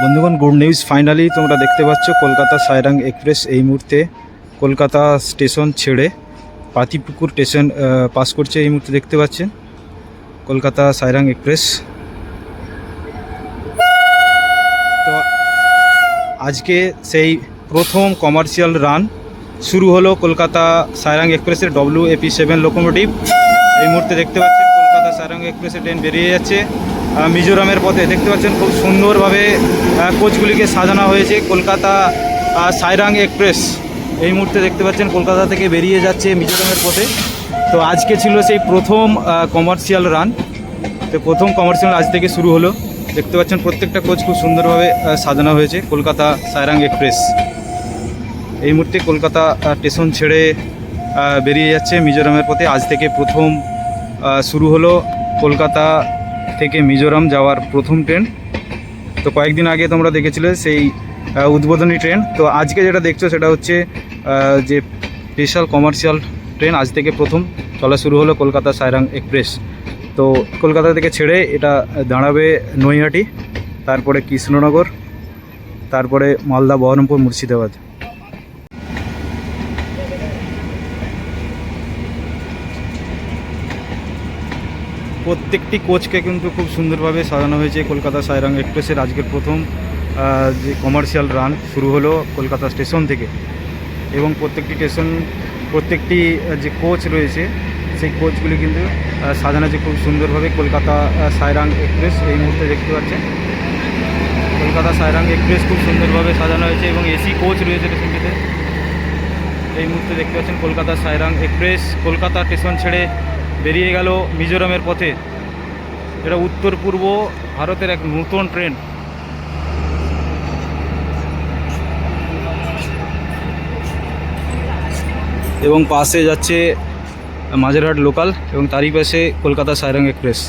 বন্ধুগণ good news finally তোমরা দেখতে পাচ্ছ কলকাতা সায়রাং এক্সপ্রেস এই মুহূর্তে কলকাতা স্টেশন ছেড়ে পাতিপুকুর স্টেশন পাস করছে এই মুহূর্তে দেখতে পাচ্ছেন কলকাতা সায়রাং এক্সপ্রেস। তো আজকে সেই প্রথম কমার্শিয়াল রান শুরু হলো কলকাতা সায়রাং এক্সপ্রেসের ডব্লিউ এপি সেভেন লোকোমোটিভ এই মুহূর্তে দেখতে পাচ্ছেন কলকাতা সায়রাং এক্সপ্রেসের ট্রেন বেরিয়ে যাচ্ছে। মিজোরামের পথে। দেখতে পাচ্ছেন খুব সুন্দরভাবে কোচগুলিকে সাজানো হয়েছে। কলকাতা সাইরাং এক্সপ্রেস। এই মুহূর্তে দেখতে পাচ্ছেন কলকাতা থেকে বেরিয়ে যাচ্ছে মিজোরামের পথে। তো আজকে ছিল সেই প্রথম কমার্শিয়াল রান তো প্রথম কমার্শিয়াল আজ থেকে শুরু হলো। দেখতে পাচ্ছেন প্রত্যেকটা কোচ খুব সুন্দরভাবে সাজানো হয়েছে। কলকাতা সাইরাং এক্সপ্রেস। এই মুহূর্তে কলকাতা স্টেশন ছেড়ে বেরিয়ে যাচ্ছে মিজোরামের পথে। আজ থেকে প্রথম শুরু হলো কলকাতা থেকে মিজোরাম যাওয়ার প্রথম ট্রেন। তো কয়েকদিন আগে তোমরা দেখেছিলে সেই উদ্বোধনী ট্রেন। তো আজকে যেটা দেখছ সেটা হচ্ছে যে স্পেশাল কমার্শিয়াল ট্রেন, আজ থেকে প্রথম। চলা শুরু হলো কলকাতা সায়রাং এক্সপ্রেস। তো কলকাতা থেকে ছেড়ে এটা দাঁড়াবে নৈহাটি, তারপরে কৃষ্ণনগর, তারপরে মালদা, বহরমপুর, মুর্শিদাবাদ। প্রত্যেকটি কোচকে কিন্তু খুব সুন্দরভাবে সাজানো হয়েছে কলকাতা সায়রাং এক্সপ্রেসের আজকের প্রথম যে কমার্শিয়াল রান শুরু হলো কলকাতা স্টেশন থেকে। এবং প্রত্যেকটি স্টেশন, প্রত্যেকটি যে কোচ রয়েছে, সেই কোচগুলি কিন্তু সাজানো আছে খুব সুন্দরভাবে কলকাতা সায়রাং এক্সপ্রেস এই মুহূর্তে দেখতে পাচ্ছেন। কলকাতা সায়রাং এক্সপ্রেস খুব সুন্দরভাবে সাজানো হয়েছে এবং এসি কোচ রয়েছে স্টেশনটিতে। এই মুহূর্তে দেখতে পাচ্ছেন কলকাতা সায়রাং এক্সপ্রেস, কলকাতা স্টেশন ছেড়ে বেরিয়ে গেল মিজোরামের পথে। এটা উত্তর পূর্ব ভারতের এক নতুন ট্রেন। এবং পাশে যাচ্ছে মাঝেরহাট লোকাল এবং তারই পাশে কলকাতা সায়রাং এক্সপ্রেস।